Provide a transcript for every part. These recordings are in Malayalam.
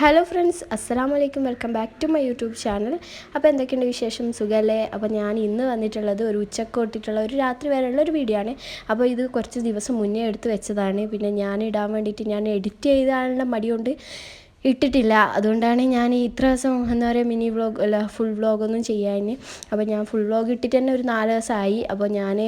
ഹലോ ഫ്രണ്ട്സ് അസ്സലാമു വലൈക്കും welcome back to my YouTube channel അപ്പോൾ എന്തൊക്കെയുണ്ട് വിശേഷം? സുഖമല്ലേ അപ്പോൾ ഞാൻ ഇന്ന് വന്നിട്ടുള്ളത് ഒരു ഉച്ചയ്ക്ക് തൊട്ടിട്ടുള്ള ഒരു രാത്രി വരെയുള്ള ഒരു വീഡിയോ ആണ്. അപ്പോൾ ഇത് കുറച്ച് ദിവസം മുന്നേ എടുത്ത് വെച്ചതാണ്. പിന്നെ ഞാൻ ഇടാൻ വേണ്ടിയിട്ട് ഞാൻ എഡിറ്റ് ചെയ്താലുള്ള മടിയുണ്ട്. ഇട്ടിട്ടില്ല. അതുകൊണ്ടാണ് ഞാൻ ഇത്ര ദിവസം എന്താ പറയുക മിനി വ്ളോഗ് അല്ല ഫുൾ വ്ളോഗൊന്നും ചെയ്യാൻ അപ്പോൾ ഞാൻ ഫുൾ വ്ളോഗ് ഇട്ടിട്ട് തന്നെ ഒരു നാല് ദിവസമായി. അപ്പോൾ ഞാൻ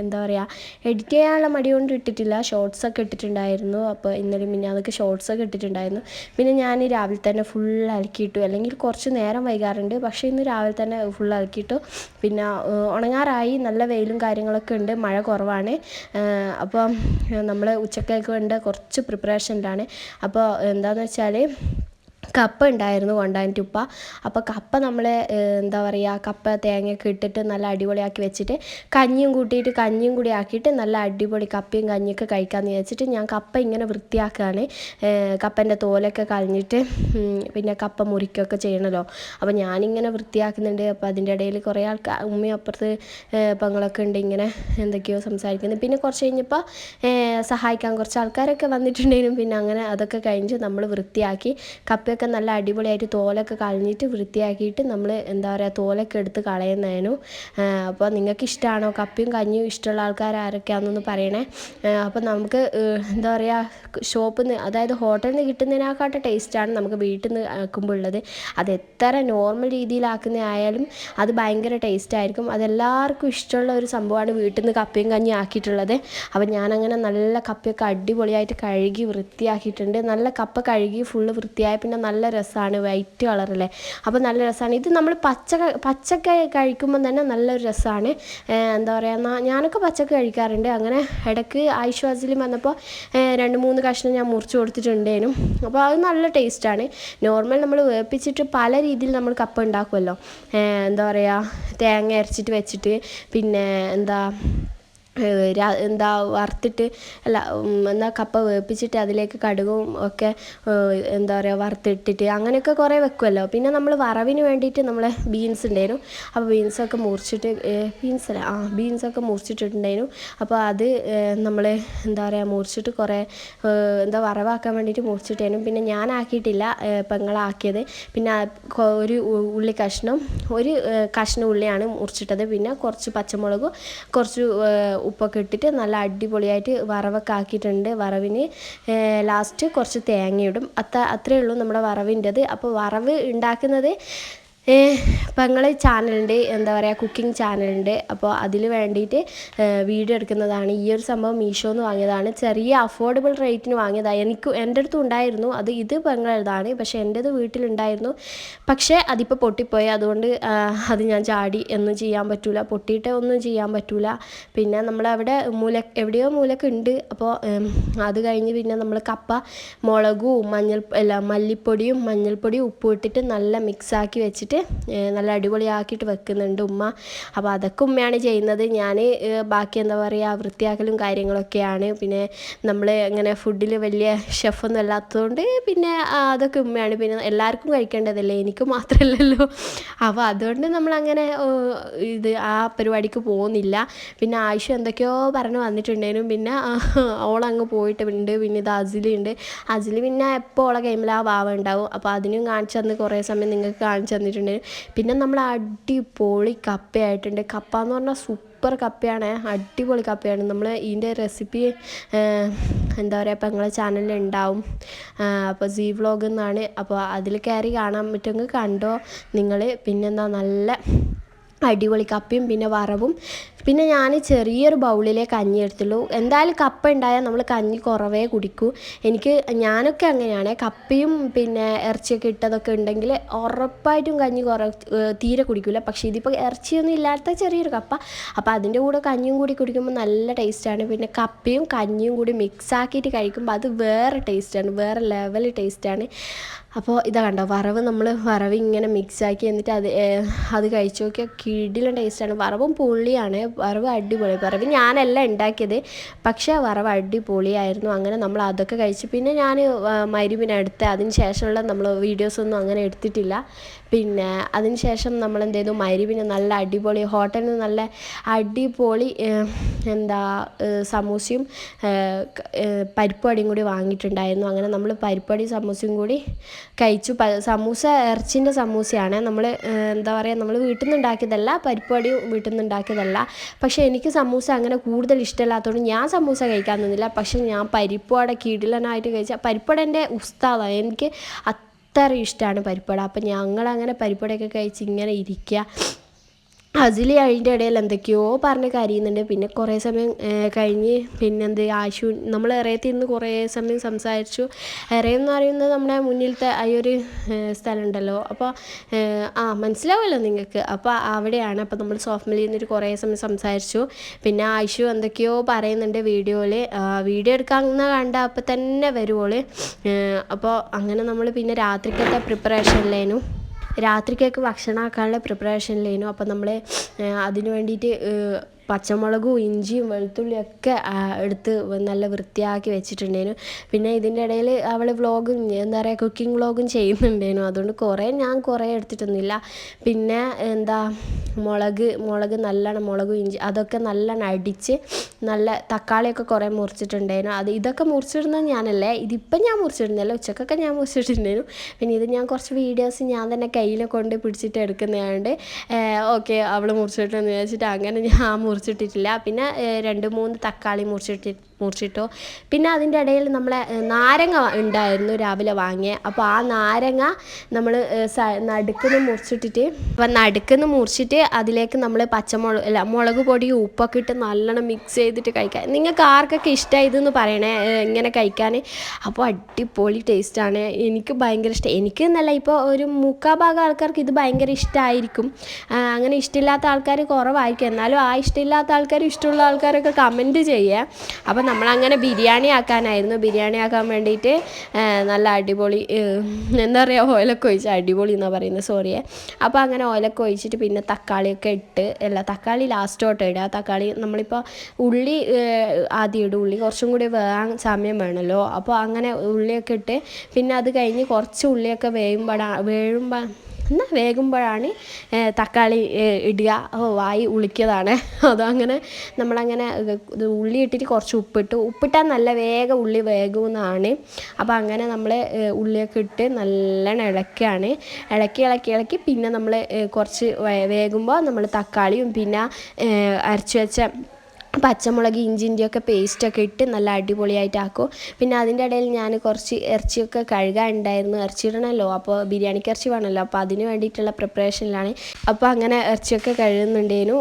എന്താ പറയുക എഡിറ്റ് ചെയ്യാനുള്ള മടി കൊണ്ട് ഇട്ടിട്ടില്ല. ഷോർട്സ് ഒക്കെ ഇട്ടിട്ടുണ്ടായിരുന്നു. അപ്പോൾ ഇന്നലെ പിന്നെ അതൊക്കെ ഷോർട്സ് ഒക്കെ ഇട്ടിട്ടുണ്ടായിരുന്നു. പിന്നെ ഞാൻ രാവിലെ തന്നെ ഫുൾ അലക്കിയിട്ടു. അല്ലെങ്കിൽ കുറച്ച് നേരം വൈകാറുണ്ട്. പക്ഷേ ഇന്ന് രാവിലെ തന്നെ ഫുൾ അലക്കിയിട്ടു. പിന്നെ ഉണങ്ങാറായി. നല്ല വെയിലും കാര്യങ്ങളൊക്കെ ഉണ്ട്. മഴ കുറവാണ്. അപ്പം നമ്മൾ ഉച്ചക്കൊക്കെ ഉണ്ട് കുറച്ച് പ്രിപ്പറേഷനിലാണ് അപ്പോൾ എന്താണെന്ന് വെച്ചാൽ ¿vale? കപ്പ ഉണ്ടായിരുന്നു കൊണ്ടാന്റെ ഉപ്പ അപ്പോൾ കപ്പ നമ്മൾ എന്താ പറയുക കപ്പ തേങ്ങയൊക്കെ ഇട്ടിട്ട് നല്ല അടിപൊളിയാക്കി വെച്ചിട്ട് കഞ്ഞിയും കൂട്ടിയിട്ട് കഞ്ഞിയും കൂടി ആക്കിയിട്ട് നല്ല അടിപൊളി കപ്പയും കഞ്ഞിയൊക്കെ കഴിക്കാമെന്ന് വിചാരിച്ചിട്ട് ഞാൻ കപ്പ ഇങ്ങനെ വൃത്തിയാക്കുകയാണ് കപ്പന്റെ തോലൊക്കെ കളഞ്ഞിട്ട് പിന്നെ കപ്പ മുറിക്കുകയൊക്കെ ചെയ്യണമല്ലോ അപ്പോൾ ഞാനിങ്ങനെ വൃത്തിയാക്കുന്നുണ്ട്. അപ്പോൾ അതിന്റെ ഇടയിൽ കുറേ ആൾക്കാർ ഉമ്മയും അപ്പുറത്ത് പെങ്ങളൊക്കെ ഉണ്ട് ഇങ്ങനെ എന്തൊക്കെയോ സംസാരിക്കുന്നത് പിന്നെ കുറച്ച് കഴിഞ്ഞപ്പോൾ സഹായിക്കാൻ കുറച്ച് ആൾക്കാരൊക്കെ വന്നിട്ടുണ്ടെങ്കിലും പിന്നെ അങ്ങനെ അതൊക്കെ കഴിഞ്ഞ് നമ്മൾ വൃത്തിയാക്കി കപ്പയൊക്കെ നല്ല അടിപൊളിയായിട്ട് തോലൊക്കെ കളഞ്ഞിട്ട് വൃത്തിയാക്കിയിട്ട് നമ്മൾ എന്താ പറയുക തോലൊക്കെ എടുത്ത് കളയുന്നതിനു അപ്പോൾ നിങ്ങൾക്ക് ഇഷ്ടമാണോ കപ്പിയും കഞ്ഞിയും ഇഷ്ടമുള്ള ആൾക്കാർ ആരൊക്കെയാണെന്നൊന്ന് പറയണേ. അപ്പോൾ നമുക്ക് എന്താ പറയുക ഷോപ്പിൽ നിന്ന് അതായത് ഹോട്ടലിൽ നിന്ന് കിട്ടുന്നതിനേക്കാട്ട് ടേസ്റ്റാണ് നമുക്ക് വീട്ടിൽ നിന്ന് ആക്കുമ്പോൾ ഉള്ളത്. അത് എത്ര നോർമൽ രീതിയിലാക്കുന്ന ആയാലും അത് ഭയങ്കര ടേസ്റ്റ് ആയിരിക്കും അതെല്ലാവർക്കും ഇഷ്ടമുള്ള ഒരു സംഭവമാണ് വീട്ടിൽ നിന്ന് കപ്പയും കഞ്ഞി ആക്കിയിട്ടുള്ളത്. അപ്പോൾ ഞാനങ്ങനെ നല്ല കപ്പയൊക്കെ അടിപൊളിയായിട്ട് കഴുകി വൃത്തിയാക്കിയിട്ടുണ്ട്. നല്ല കപ്പ കഴുകി ഫുള്ള് വൃത്തിയായ. പിന്നെ നല്ല രസമാണ് വൈറ്റ് കളറിലെ അപ്പോൾ നല്ല രസമാണ് ഇത് നമ്മൾ പച്ച പച്ചക്ക കഴിക്കുമ്പോൾ തന്നെ നല്ലൊരു രസമാണ് എന്താ പറയുക ഞാനൊക്കെ പച്ചക്ക കഴിക്കാറുണ്ട്. അങ്ങനെ ഇടയ്ക്ക് ആയുഷ്വാസിലും വന്നപ്പോൾ രണ്ട് മൂന്ന് കഷ്ണം ഞാൻ മുറിച്ച് കൊടുത്തിട്ടുണ്ടേനും. അപ്പോൾ അത് നല്ല ടേസ്റ്റാണ് നോർമൽ നമ്മൾ വേപ്പിച്ചിട്ട് പല രീതിയിൽ നമ്മൾ കപ്പ ഉണ്ടാക്കുമല്ലോ എന്താ പറയുക തേങ്ങ അരച്ചിട്ട് വെച്ചിട്ട് പിന്നെ എന്താ എന്താ വറുത്തിട്ട് അല്ല എന്നാൽ കപ്പ വേപ്പിച്ചിട്ട് അതിലേക്ക് കടുകും ഒക്കെ എന്താ പറയുക വറുത്തിട്ടിട്ട് അങ്ങനെയൊക്കെ കുറേ വെക്കുമല്ലോ പിന്നെ നമ്മൾ വറവിന് വേണ്ടിയിട്ട് നമ്മൾ ബീൻസ് ഉണ്ടായിരുന്നു അപ്പോൾ ബീൻസൊക്കെ മുറിച്ചിട്ട് ബീൻസ് അല്ല ആ ബീൻസൊക്കെ മുറിച്ചിട്ടിട്ടുണ്ടായിരുന്നു. അപ്പോൾ അത് നമ്മൾ എന്താ പറയുക മുറിച്ചിട്ട് കുറേ എന്താ വറവാക്കാൻ വേണ്ടിയിട്ട് മുറിച്ചിട്ടായിരുന്നു പിന്നെ ഞാൻ ആക്കിയിട്ടില്ല പെങ്ങളാക്കിയത് പിന്നെ ഒരു ഉള്ളി കഷ്ണം ഒരു കഷ്ണം ഉള്ളിയാണ് മുറിച്ചിട്ടത്. പിന്നെ കുറച്ച് പച്ചമുളകും കുറച്ച് ഉപ്പൊക്കെ ഇട്ടിട്ട് നല്ല അടിപൊളിയായിട്ട് വറവൊക്കെ ആക്കിയിട്ടുണ്ട്. വറവിന് ലാസ്റ്റ് കുറച്ച് തേങ്ങയിടും. അത്ര അത്രയേ ഉള്ളൂ നമ്മുടെ വറവിന്റെത്. അപ്പോൾ വറവ് ഉണ്ടാക്കുന്നത് പെങ്ങളെ ചാനലുണ്ട് എന്താ പറയുക കുക്കിംഗ് ചാനലുണ്ട് അപ്പോൾ അതിൽ വേണ്ടിയിട്ട് വീഡിയോ എടുക്കുന്നതാണ്. ഈ ഒരു സംഭവം മീഷോന്ന് വാങ്ങിയതാണ്. ചെറിയ അഫോർഡബിൾ റേറ്റിന് വാങ്ങിയതാണ് എനിക്ക് എന്റെ അടുത്തും ഉണ്ടായിരുന്നു. അത് ഇത് പെങ്ങളതാണ് പക്ഷേ എന്റേത് വീട്ടിലുണ്ടായിരുന്നു. പക്ഷേ അതിപ്പോൾ പൊട്ടിപ്പോയി. അതുകൊണ്ട് അത് ഞാൻ ചാടി. ഒന്നും ചെയ്യാൻ പറ്റൂല. പൊട്ടിയിട്ട് ഒന്നും ചെയ്യാൻ പറ്റൂല. പിന്നെ നമ്മളവിടെ മൂല എവിടെയോ മൂലക്ക് ഉണ്ട് അപ്പോൾ അത് കഴിഞ്ഞ് പിന്നെ നമ്മൾ കപ്പ മുളകും മഞ്ഞൾ അല്ല മല്ലിപ്പൊടിയും മഞ്ഞൾപ്പൊടിയും ഉപ്പും ഇട്ടിട്ട് നല്ല മിക്സാക്കി വെച്ചിട്ട് ഏഹ്, നല്ല അടിപൊളിയാക്കിയിട്ട് വെക്കുന്നുണ്ട് ഉമ്മ. അപ്പോൾ അതൊക്കെ ഉമ്മയാണ് ചെയ്യുന്നത്. ഞാൻ ബാക്കി എന്താ പറയുക വൃത്തിയാക്കലും കാര്യങ്ങളൊക്കെയാണ്. പിന്നെ നമ്മൾ ഇങ്ങനെ ഫുഡിൽ വലിയ ഷെഫൊന്നും അല്ലാത്തതുകൊണ്ട് പിന്നെ അതൊക്കെ ഉമ്മയാണ്. പിന്നെ എല്ലാവർക്കും കഴിക്കേണ്ടതല്ലേ? എനിക്ക് മാത്രമല്ലല്ലോ അപ്പോൾ അതുകൊണ്ട് നമ്മളങ്ങനെ ഇത് ആ പരിപാടിക്ക് പോകുന്നില്ല. പിന്നെ ആയിഷ എന്തൊക്കെയോ പറഞ്ഞ് വന്നിട്ടുണ്ടേനും പിന്നെ ഓളങ്ങ് പോയിട്ടുണ്ട്. പിന്നെ ഇത് അജിലുണ്ട്. അജിൽ പിന്നെ എപ്പോൾ ഓളെ ഗെയിമിൽ ആ വാവ ഉണ്ടാവും. അപ്പോൾ അതിനും കാണിച്ചു തന്ന് കുറേ സമയം നിങ്ങൾക്ക് കാണിച്ചു തന്നിട്ടുണ്ടായിരുന്നു പിന്നെ നമ്മൾ അടിപൊളി കപ്പയായിട്ടുണ്ട്. കപ്പ എന്ന് പറഞ്ഞാൽ സൂപ്പർ കപ്പയാണ്. അടിപൊളി കപ്പയാണ്. നമ്മൾ ഇതിന്റെ റെസിപ്പി എന്താ പറയുക ഇപ്പം നിങ്ങളെ ചാനലിൽ ഉണ്ടാവും. അപ്പോൾ സീ വ്ളോഗ് എന്നാണ്. അപ്പോൾ അതിൽ കയറി കാണാൻ പറ്റുമെങ്കിൽ കണ്ടോ. നിങ്ങൾ പിന്നെന്താ നല്ല അടിപൊളി കപ്പയും പിന്നെ വറവും. പിന്നെ ഞാൻ ചെറിയൊരു ബൗളിലേ കഞ്ഞി എടുത്തുള്ളൂ. എന്തായാലും കപ്പ ഉണ്ടായാൽ നമ്മൾ കഞ്ഞി കുറവേ കുടിക്കൂ. എനിക്ക് ഞാനൊക്കെ അങ്ങനെയാണ്. കപ്പയും പിന്നെ ഇറച്ചിയൊക്കെ ഇട്ടതൊക്കെ ഉണ്ടെങ്കിൽ ഉറപ്പായിട്ടും കഞ്ഞി കുറ തീരെ കുടിക്കില്ല പക്ഷേ ഇതിപ്പോൾ ഇറച്ചിയൊന്നും ഇല്ലാത്ത ചെറിയൊരു കപ്പ. അപ്പോൾ അതിന്റെ കൂടെ കഞ്ഞിയും കൂടി കുടിക്കുമ്പോൾ നല്ല ടേസ്റ്റാണ്. പിന്നെ കപ്പയും കഞ്ഞിയും കൂടി മിക്സ് ആക്കിയിട്ട് കഴിക്കുമ്പോൾ അത് വേറെ ടേസ്റ്റാണ്. വേറെ ലെവൽ ടേസ്റ്റാണ്. അപ്പോൾ ഇതാ കണ്ടോ വറവ് നമ്മൾ വറവ് ഇങ്ങനെ മിക്സാക്കി എന്നിട്ട് അത് അത് കഴിച്ചു നോക്കിയാൽ കിടിലൻ ടേസ്റ്റാണ് വറവും പൊള്ളിയാണ് വറവ് അടിപൊളി. വറവ് ഞാനല്ല ഉണ്ടാക്കിയത് പക്ഷേ വറവ് അടിപൊളിയായിരുന്നു. അങ്ങനെ നമ്മൾ അതൊക്കെ കഴിച്ചു പിന്നെ ഞാൻ മരുവിനെ എടുത്ത് അതിന് ശേഷമുള്ള നമ്മൾ വീഡിയോസൊന്നും അങ്ങനെ എടുത്തിട്ടില്ല. പിന്നെ അതിന് ശേഷം നമ്മൾ എന്ത് ചെയ്തു? മരുവിന് നല്ല അടിപൊളി ഹോട്ടലിൽ നിന്ന് നല്ല അടിപൊളി എന്താ സമൂസയും പരിപ്പുവടയും കൂടി വാങ്ങിയിട്ടുണ്ടായിരുന്നു. അങ്ങനെ നമ്മൾ പരിപ്പടി സമൂസയും കൂടി കഴിച്ചു. സമൂസ ഇറച്ചിന്റെ സമൂസയാണ്. നമ്മൾ എന്താ പറയുക നമ്മൾ വീട്ടിൽ നിന്ന് ഉണ്ടാക്കിയതല്ല പരിപ്പടിയും വീട്ടിൽ നിന്ന് ഉണ്ടാക്കിയതല്ല പക്ഷേ എനിക്ക് സമൂസ അങ്ങനെ കൂടുതൽ ഇഷ്ടമില്ലാത്തതുകൊണ്ട് ഞാൻ സമൂസ കഴിക്കാൻ നിന്നില്ല. പക്ഷേ ഞാൻ പരിപ്പുവട കിടിലനായിട്ട് കഴിച്ച പരിപ്പുവട എന്റെ ഉസ്താദാണ് എനിക്ക് അത്ര ഇഷ്ടമാണ് പരിപ്പട അപ്പം ഞങ്ങളങ്ങനെ പരിപ്പടയൊക്കെ കഴിച്ച് ഇങ്ങനെ ഇരിക്കുക അസിലി അതിന്റെ ഇടയിൽ എന്തൊക്കെയോ പറഞ്ഞ് കരയുന്നുണ്ട്. പിന്നെ കുറേ സമയം കഴിഞ്ഞ് കഴിഞ്ഞ് പിന്നെന്ത് ആശു നമ്മൾ ഇറയത്തിൽ നിന്ന് കുറേ സമയം സംസാരിച്ചു. ഇറയെന്ന് പറയുന്നത് നമ്മുടെ മുന്നിലത്തെ ആ ഒരു സ്ഥലമുണ്ടല്ലോ. അപ്പോൾ ആ മനസ്സിലാവുമല്ലോ നിങ്ങൾക്ക്. അപ്പോൾ അവിടെയാണ് അപ്പോൾ നമ്മൾ സോഫ്റ്റ്മെയിൽ നിന്നിട്ട് കുറേ സമയം സംസാരിച്ചു. പിന്നെ ആശു എന്തൊക്കെയോ പറയുന്നുണ്ട് വീഡിയോയിൽ. വീഡിയോ എടുക്കാമെന്ന് കണ്ട അപ്പോൾ തന്നെ വരുവോൾ. അപ്പോൾ അങ്ങനെ നമ്മൾ പിന്നെ രാത്രിക്കത്തെ പ്രിപ്പറേഷനിലേനു രാത്രിക്കൊക്കെ ഭക്ഷണമാക്കാനുള്ള പ്രിപ്പറേഷനിലേനു അപ്പം നമ്മൾ അതിന് വേണ്ടിയിട്ട് പച്ചമുളകും ഇഞ്ചിയും വെളുത്തുള്ളിയും ഒക്കെ ആ, എടുത്ത് നല്ല വൃത്തിയാക്കി വെച്ചിട്ടുണ്ടേനു. പിന്നെ ഇതിന്റെ ഇടയിൽ അവൾ വ്ളോഗും എന്താ പറയുക കുക്കിംഗ് വ്ളോഗും ചെയ്യുന്നുണ്ടേനു. അതുകൊണ്ട് കുറേ ഞാൻ കുറേ എടുത്തിട്ടൊന്നുമില്ല. പിന്നെ എന്താ മുളക് മുളക് നല്ലോണം മുളകും ഇഞ്ചി അതൊക്കെ നല്ലോണം അടിച്ച് നല്ല തക്കാളിയൊക്കെ കുറേ മുറിച്ചിട്ടുണ്ടായിരുന്നു അത് ഇതൊക്കെ മുറിച്ചിടുന്നത് ഞാനല്ലേ? ഇതിപ്പം ഞാൻ മുറിച്ചിടുന്നില്ല ഉച്ചക്കൊക്കെ ഞാൻ മുറിച്ചിട്ടുണ്ടായിരുന്നു പിന്നെ ഇത് ഞാൻ കുറച്ച് വീഡിയോസ് ഞാൻ തന്നെ കയ്യിൽ കൊണ്ട് പിടിച്ചിട്ട് എടുക്കുന്നതുകൊണ്ട് ഓക്കെ അവൾ മുറിച്ചിട്ടെന്ന് വിചാരിച്ചിട്ട് അങ്ങനെ ഞാൻ മുറിച്ചിട്ടിട്ടില്ല. പിന്നെ രണ്ട് മൂന്ന് തക്കാളി മുറിച്ചിട്ട് മുറിച്ചിട്ടു. പിന്നെ അതിന്റെ ഇടയിൽ നമ്മളെ നാരങ്ങ ഉണ്ടായിരുന്നു രാവിലെ വാങ്ങിയ. അപ്പോൾ ആ നാരങ്ങ നമ്മൾ നടുക്കുന്ന് മുറിച്ചിട്ടിട്ട് അപ്പം നടുക്കുന്ന് മുറിച്ചിട്ട് അതിലേക്ക് നമ്മൾ പച്ചമുളക് അല്ല മുളക് പൊടിയും ഉപ്പൊക്കെ ഇട്ട് നല്ലോണം മിക്സ് ചെയ്തിട്ട് കഴിക്കാൻ. നിങ്ങൾക്ക് ആർക്കൊക്കെ ഇഷ്ടമായി ഇതെന്ന് പറയണേ ഇങ്ങനെ കഴിക്കാൻ? അപ്പോൾ അടിപൊളി ടേസ്റ്റാണ്. എനിക്ക് ഭയങ്കര ഇഷ്ടം. എനിക്ക് എന്നല്ല ഇപ്പോൾ ഒരു മുക്കാ ഭാഗം ആൾക്കാർക്ക് ഇത് ഭയങ്കര ഇഷ്ടമായിരിക്കും അങ്ങനെ ഇഷ്ടമില്ലാത്ത ആൾക്കാർ കുറവായിരിക്കും. എന്നാലും ആ ഇഷ്ടമില്ലാത്ത ആൾക്കാർ ഇഷ്ടമുള്ള ആൾക്കാരൊക്കെ കമന്റ് ചെയ്യുക. അപ്പോൾ നമ്മളങ്ങനെ ബിരിയാണി ആക്കാനായിരുന്നു. ബിരിയാണി ആക്കാൻ വേണ്ടിയിട്ട് നല്ല അടിപൊളി എന്താ പറയുക ഓയിലൊക്കെ ഒഴിച്ച് അടിപൊളി എന്നാണ് പറയുന്നത് സോറിയെ അപ്പോൾ അങ്ങനെ ഓയിലൊക്കെ ഒഴിച്ചിട്ട് പിന്നെ തക്കാളിയൊക്കെ ഇട്ട് അല്ല തക്കാളി ലാസ്റ്റ് ലാസ്റ്റോട്ട് ഇടുക. തക്കാളി നമ്മളിപ്പോൾ ഉള്ളി ആദ്യം ഇടും. ഉള്ളി കുറച്ചും കൂടി വേകാൻ സമയം വേണമല്ലോ. അപ്പോൾ അങ്ങനെ ഉള്ളിയൊക്കെ ഇട്ട് പിന്നെ അത് കഴിഞ്ഞ് കുറച്ച് ഉള്ളിയൊക്കെ വേകുമ്പോഴാ വേഴുമ്പോൾ എന്നാൽ വേകുമ്പോഴാണ് തക്കാളി ഇടുക വായി ഉളിക്കതാണ് അതങ്ങനെ നമ്മളങ്ങനെ ഉള്ളി ഇട്ടിട്ട് കുറച്ച് ഉപ്പിട്ടു. ഉപ്പിട്ടാൽ നല്ല വേഗം ഉള്ളി വേകുമെന്നാണ് അപ്പോൾ അങ്ങനെ നമ്മൾ ഉള്ളിയൊക്കെ ഇട്ട് നല്ലോണം ഇളക്കുകയാണ് ഇളക്കി ഇളക്കി ഇളക്കി പിന്നെ നമ്മൾ കുറച്ച് വേകുമ്പോൾ നമ്മൾ തക്കാളിയും പിന്നെ അരച്ച് വെച്ച പച്ചമുളക് ഇഞ്ചിന്റെയൊക്കെ പേസ്റ്റൊക്കെ ഇട്ട് നല്ല അടിപൊളിയായിട്ട് ആക്കും. പിന്നെ അതിന്റെ ഇടയിൽ ഞാൻ കുറച്ച് ഇറച്ചിയൊക്കെ കഴുകാനുണ്ടായിരുന്നു. ഇറച്ചി ഇടണമല്ലോ അപ്പോൾ ബിരിയാണിക്ക് ഇറച്ചി വേണമല്ലോ അപ്പോൾ അതിന് വേണ്ടിയിട്ടുള്ള പ്രിപ്പറേഷനിലാണ് അപ്പോൾ അങ്ങനെ ഇറച്ചിയൊക്കെ കഴുകുന്നുണ്ടേനു.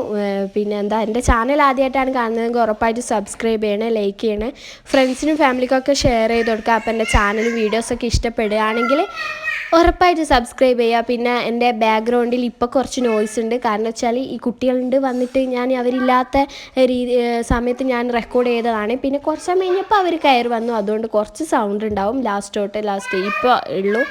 പിന്നെ എന്താ എന്റെ ചാനൽ ആദ്യമായിട്ടാണ് കാണുന്നതെങ്കിൽ ഉറപ്പായിട്ട് സബ്സ്ക്രൈബ് ചെയ്യണേ ലൈക്ക് ചെയ്യണേ. ഫ്രണ്ട്സിനും ഫാമിലിക്കൊക്കെ ഷെയർ ചെയ്ത് കൊടുക്കുക. അപ്പോൾ എന്റെ ചാനൽ വീഡിയോസൊക്കെ ഇഷ്ടപ്പെടുകയാണെങ്കിൽ ഉറപ്പായിട്ട് സബ്സ്ക്രൈബ് ചെയ്യുക പിന്നെ എന്റെ ബാക്ക്ഗ്രൗണ്ടിൽ ഇപ്പോൾ കുറച്ച് നോയ്സ് ഉണ്ട്. കാരണം വെച്ചാൽ ഈ കുട്ടികളുണ്ട് വന്നിട്ട് ഞാൻ അവരില്ലാത്ത രീതി സമയത്ത് ഞാൻ റെക്കോർഡ് ചെയ്തതാണ്. പിന്നെ കുറച്ച് സമയം കഴിഞ്ഞപ്പോൾ അവർ കയറി വന്നു. അതുകൊണ്ട് കുറച്ച് സൗണ്ട് ഉണ്ടാവും. ലാസ്റ്റ് തൊട്ട് ലാസ്റ്റ് ഇപ്പോൾ ഉള്ളൂ.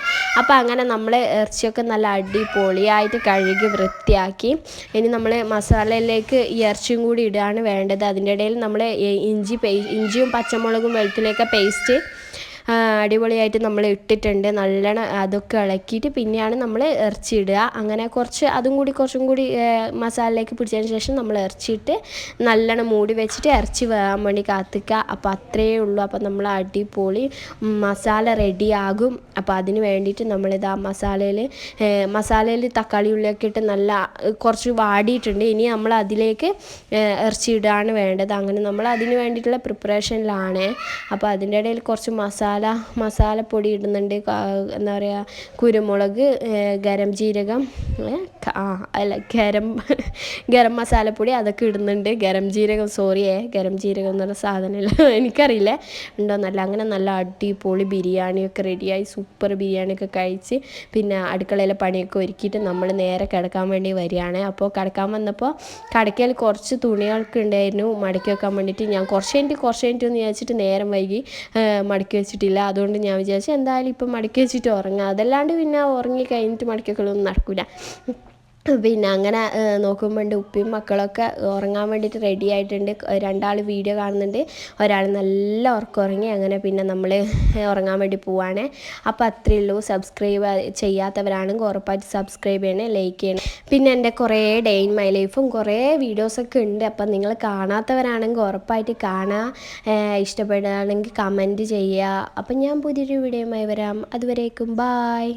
അപ്പോൾ അങ്ങനെ നമ്മൾ ഇറച്ചിയൊക്കെ നല്ല അടിപൊളിയായിട്ട് കഴുകി വൃത്തിയാക്കി. ഇനി നമ്മൾ മസാലയിലേക്ക് ഈ ഇറച്ചിയും കൂടി ഇടുകയാണ് വേണ്ടത്. അതിന്റെ ഇടയിൽ നമ്മൾ ഇഞ്ചി പേ ഇഞ്ചിയും പച്ചമുളകും വെളുത്തുള്ളിയൊക്കെ പേസ്റ്റ് അടിപൊളിയായിട്ട് നമ്മൾ ഇട്ടിട്ടുണ്ട്. നല്ലോണം അതൊക്കെ ഇളക്കിയിട്ട് പിന്നെയാണ് നമ്മൾ ഇറച്ചി ഇടുക. അങ്ങനെ കുറച്ച് അതും കൂടി കുറച്ചും കൂടി മസാലയിലേക്ക് പിടിച്ചതിന് ശേഷം നമ്മൾ ഇറച്ചിയിട്ട് നല്ലോണം മൂടി വെച്ചിട്ട് ഇറച്ചി വേകാൻ വേണ്ടി കാത്തിക്കുക. അപ്പോൾ അത്രയേ ഉള്ളൂ. അപ്പോൾ നമ്മൾ അടിപൊളി മസാല റെഡിയാകും അപ്പോൾ അതിന് വേണ്ടിയിട്ട് നമ്മളിത് ആ മസാലയിൽ മസാലയിൽ തക്കാളി ഉള്ളിയൊക്കെ ഇട്ട് നല്ല കുറച്ച് വാടിയിട്ടുണ്ട്. ഇനി നമ്മൾ അതിലേക്ക് ഇറച്ചി വേണ്ടത്. അങ്ങനെ നമ്മൾ അതിന് വേണ്ടിയിട്ടുള്ള പ്രിപ്പറേഷനിലാണ് അപ്പോൾ അതിന്റെ ഇടയിൽ കുറച്ച് മസാല മസാലപ്പൊടി ഇടുന്നുണ്ട്. എന്താ പറയുക കുരുമുളക് ഗരം ജീരകം ആ അല്ല ഗരം ഗരം മസാലപ്പൊടി അതൊക്കെ ഇടുന്നുണ്ട്. ഗരം ജീരകം സോറി ഏ ഗരം ജീരകം എന്നുള്ള സാധനമില്ല. എനിക്കറിയില്ല. ഉണ്ടോന്നല്ല അങ്ങനെ നല്ല അടിപൊളി ബിരിയാണിയൊക്കെ റെഡിയായി. സൂപ്പർ ബിരിയാണിയൊക്കെ കഴിച്ച് പിന്നെ അടുക്കളയിലെ പണിയൊക്കെ ഒരുക്കിയിട്ട് നമ്മൾ നേരെ കിടക്കാൻ വേണ്ടി വരികയാണ്. അപ്പോൾ കിടക്കാൻ വന്നപ്പോൾ കടക്കയിൽ കുറച്ച് തുണികൾക്ക് ഉണ്ടായിരുന്നു. മടക്കി വെക്കാൻ വേണ്ടിയിട്ട് ഞാൻ കുറച്ച് കഴിഞ്ഞിട്ട് കുറച്ച് കഴിഞ്ഞിട്ട് എന്ന് വിചാരിച്ചിട്ട് നേരം വൈകി മടക്കി മടക്കി വെച്ചിട്ടില്ല. അതുകൊണ്ട് ഞാൻ വിചാരിച്ചു എന്തായാലും ഇപ്പം മടക്കി വെച്ചിട്ട് ഉറങ്ങാം. അതല്ലാണ്ട് പിന്നെ ഉറങ്ങി കഴിഞ്ഞിട്ട് മടക്കി വെക്കലൊന്നും നടക്കില്ല പിന്നെ അങ്ങനെ നോക്കുമ്പോൾ ഉണ്ട് ഉപ്പയും മക്കളൊക്കെ ഉറങ്ങാൻ വേണ്ടിയിട്ട് റെഡി ആയിട്ടുണ്ട്. രണ്ടാൾ വീഡിയോ കാണുന്നുണ്ട്. ഒരാൾ നല്ല ഉറക്കം ഉറങ്ങി അങ്ങനെ പിന്നെ നമ്മൾ ഉറങ്ങാൻ വേണ്ടി പോവാണ്. അപ്പോൾ അത്രയേ ഉള്ളൂ. സബ്സ്ക്രൈബ് ചെയ്യാത്തവരാണെങ്കിൽ ഉറപ്പായിട്ട് സബ്സ്ക്രൈബ് ചെയ്യണേ ലൈക്ക് ചെയ്യണേ. പിന്നെ എന്റെ കുറേ ഡേ ഇൻ മൈ ലൈഫും കുറേ വീഡിയോസൊക്കെ ഉണ്ട്. അപ്പം നിങ്ങൾ കാണാത്തവരാണെങ്കിൽ ഉറപ്പായിട്ട് കാണുക ഇഷ്ടപ്പെടുകയാണെങ്കിൽ കമന്റ് ചെയ്യുക. അപ്പം ഞാൻ പുതിയൊരു വീഡിയോയുമായി വരാം. അതുവരേക്കും ബായ്